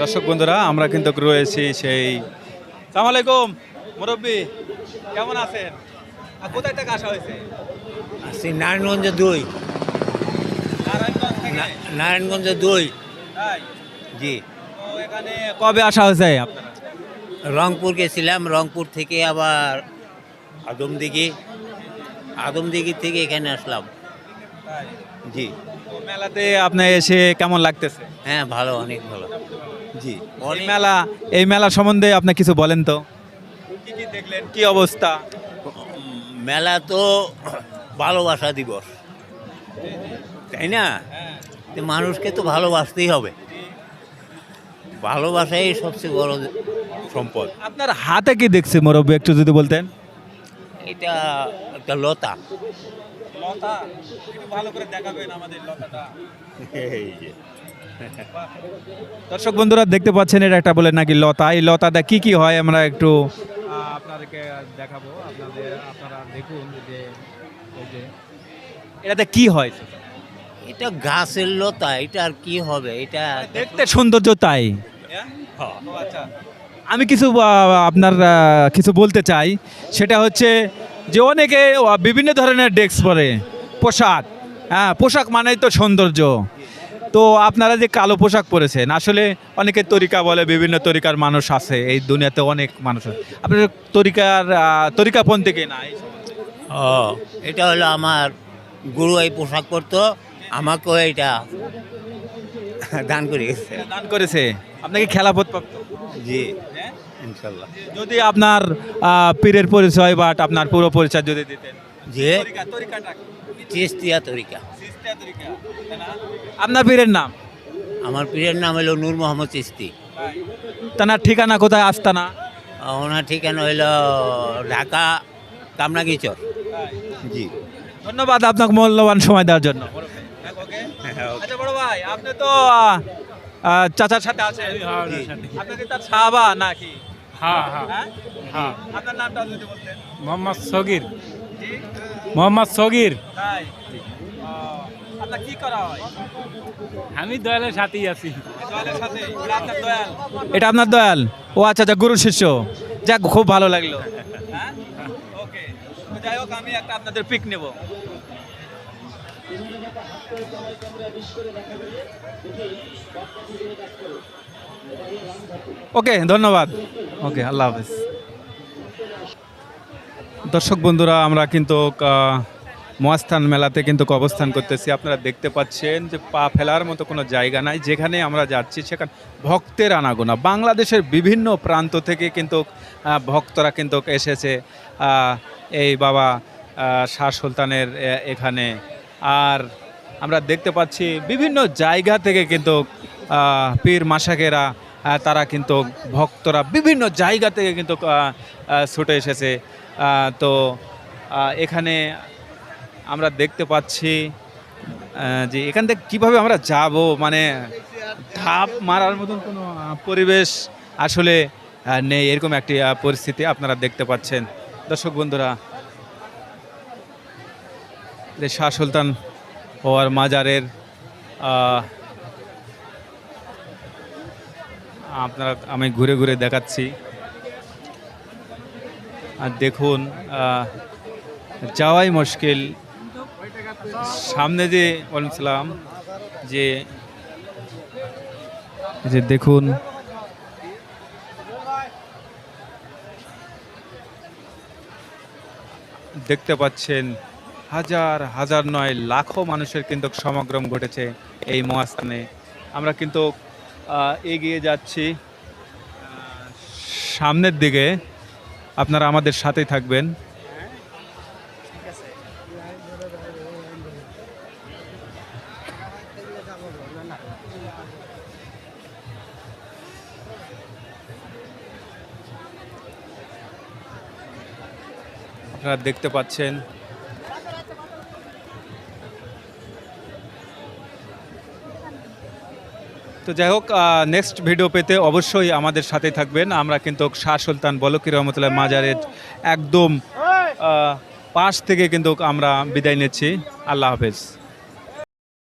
দর্শক বন্ধুরা আমরা কিন্তু রয়েছি সেই সালাম আলাইকুম মুরব্বী কেমন আছেন? আর কোথায় থেকে আসা হয়েছে? আসছি নারায়ণগঞ্জ দুই। নারায়ণগঞ্জ দুই। জি। এখানে কবে আসা হয়েছে আপনারা? রংপুর গেছিলাম রংপুর থেকে আবার আদমদিঘি। আদমদিঘি থেকে এখানে আসলাম। জি। মেলাতে আপনি এসে কেমন লাগতেছে? হ্যাঁ ভালো অনেক ভালো। জি। এই মেলা এই মেলা সম্বন্ধে আপনি কিছু বলেন তো? কি কি দেখলেন? কি অবস্থা? মেলা তো ভালোবাসা দিবস। তাই না? মানুষকে তো ভালোবাসতেই হবে। ভালোবাসাই সবচেয়ে বড় সম্পদ। আপনার হাতে কি দেখছে মুরব্বী একটু যদি বলতেন? এটা একটা লতা। লতা একটু ভালো করে দেখাবেন আমাদের লতাটা। এই যে। দর্শক বন্ধুরা দেখতে পাচ্ছেন এটা একটা বলে নাকি লতা। এই লতাটা কি কি হয় আমরা একটু আপনাদেরকে দেখাবো। আপনাদের আপনারা দেখুন যে এটাতে কি হয়? এটা গাছের লতা এটা আর কি হবে? এটা দেখতে সৌন্দর্য তাই। হ্যাঁ। আমি কিছু আপনার কিছু বলতে চাই। সেটা হচ্ছে যে অনেকে বিভিন্ন ধরনের ডেস্ক পরে পোশাক। হ্যাঁ পোশাক মানেই তো সৌন্দর্য। তো আপনারা যে কালো পোশাক পরেছেন আসলে অনেকে তরিকা বলে বিভিন্ন তরিকার মানুষ আছে এই দুনিয়াতে অনেক মানুষ আছে। আপনার তরিকার তরিকাপন্থী কে না ও এটা হলো আমার গুরু এই পোশাক পরতো আমাকেও এটা দান করে গেছে দান করেছে। আপনাকে খেলাপথ প্রাপ্ত? জি। ইনশাল্লাহ। যদি আপনার পীরের পরিচয় বা আপনার পুরো পরিচয় যদি দিতেন। যে? চেস্তিয়া তরিকা। আপনার পীরের নাম? আমার পীরের নাম হলো নূর মোহাম্মদ চিস্তি তার ঠিকানা কোথায় আস্তানা? ওনার ঠিকানা হইল ঢাকা কামনাগিচর জি। ধন্যবাদ আপনাকে মূল্যবান সময় দেওয়ার জন্য। আচ্ছা বড় ভাই আপনি তো চাচার সাথে আছেন। আপনাকে তার সাহাবা নাকি? হ্যাঁ হ্যাঁ। হ্যাঁ? হ্যাঁ। আপনার নামটা যদি বলতেন। মোহাম্মদ সগির। মোহাম্মদ সগির। তাই? ও, আপনার কি করা হয়? আমি দয়ালের সাথেই আছি। দয়ালের সাথে? এটা আপনার দয়াল। এটা আপনার দয়াল। ও আচ্ছা আচ্ছা গুরু শিষ্য। যাক খুব ভালো লাগল। হ্যাঁ? ওকে। তো যাই হোক আমি একটা আপনাদের পিক নেব। ওকে ধন্যবাদ। ওকে আল্লাহ হাফেজ। দর্শক বন্ধুরা, আমরা কিন্তু মহাস্থান মেলাতে কিন্তু অবস্থান করতেছি। আপনারা দেখতে পাচ্ছেন যে পা ফেলার মতো কোনো জায়গা নাই, যেখানে আমরা যাচ্ছি সেখানে ভক্তের আনাগোনা। বাংলাদেশের বিভিন্ন প্রান্ত থেকে কিন্তু ভক্তরা কিন্তু এসেছে এই বাবা শাহ সুলতানের এখানে। আর আমরা দেখতে পাচ্ছি বিভিন্ন জায়গা থেকে কিন্তু পীর মাসাকেরা তারা কিন্তু ভক্তরা বিভিন্ন জায়গা থেকে কিন্তু ছুটে এসেছে। তো এখানে আমরা দেখতে পাচ্ছি যে এখান থেকে কীভাবে আমরা যাব মানে ধাপ মারার মতন কোনো পরিবেশ আসলে নেই, এরকম একটি পরিস্থিতি আপনারা দেখতে পাচ্ছেন। দর্শক বন্ধুরা, যে শাহ সুলতান হওয়ার মাজারের আপনারা, আমি ঘুরে ঘুরে দেখাচ্ছি। আর দেখুন যাওয়াই মুশকিল। সামনে যে বলছিলাম যে যে দেখুন, দেখতে পাচ্ছেন হাজার হাজার নয় লাখো মানুষের কিন্তু সমাগম ঘটেছে এই মহাস্থানে। আমরা কিন্তু এগিয়ে যাচ্ছি। সামনের দিকে আপনারা আমাদের সাথেই থাকবেন। আপনারা দেখতে পাচ্ছেন তো যাই হোক নেক্সট ভিডিও পেতে অবশ্যই আমাদের সাথে থাকবেন। আমরা কিন্তু শাহ সুলতান বলকির রহমতুল্লাহ মাজারের একদম পাশ থেকে কিন্তু আমরা বিদায় নিচ্ছি। আল্লাহ হাফেজ।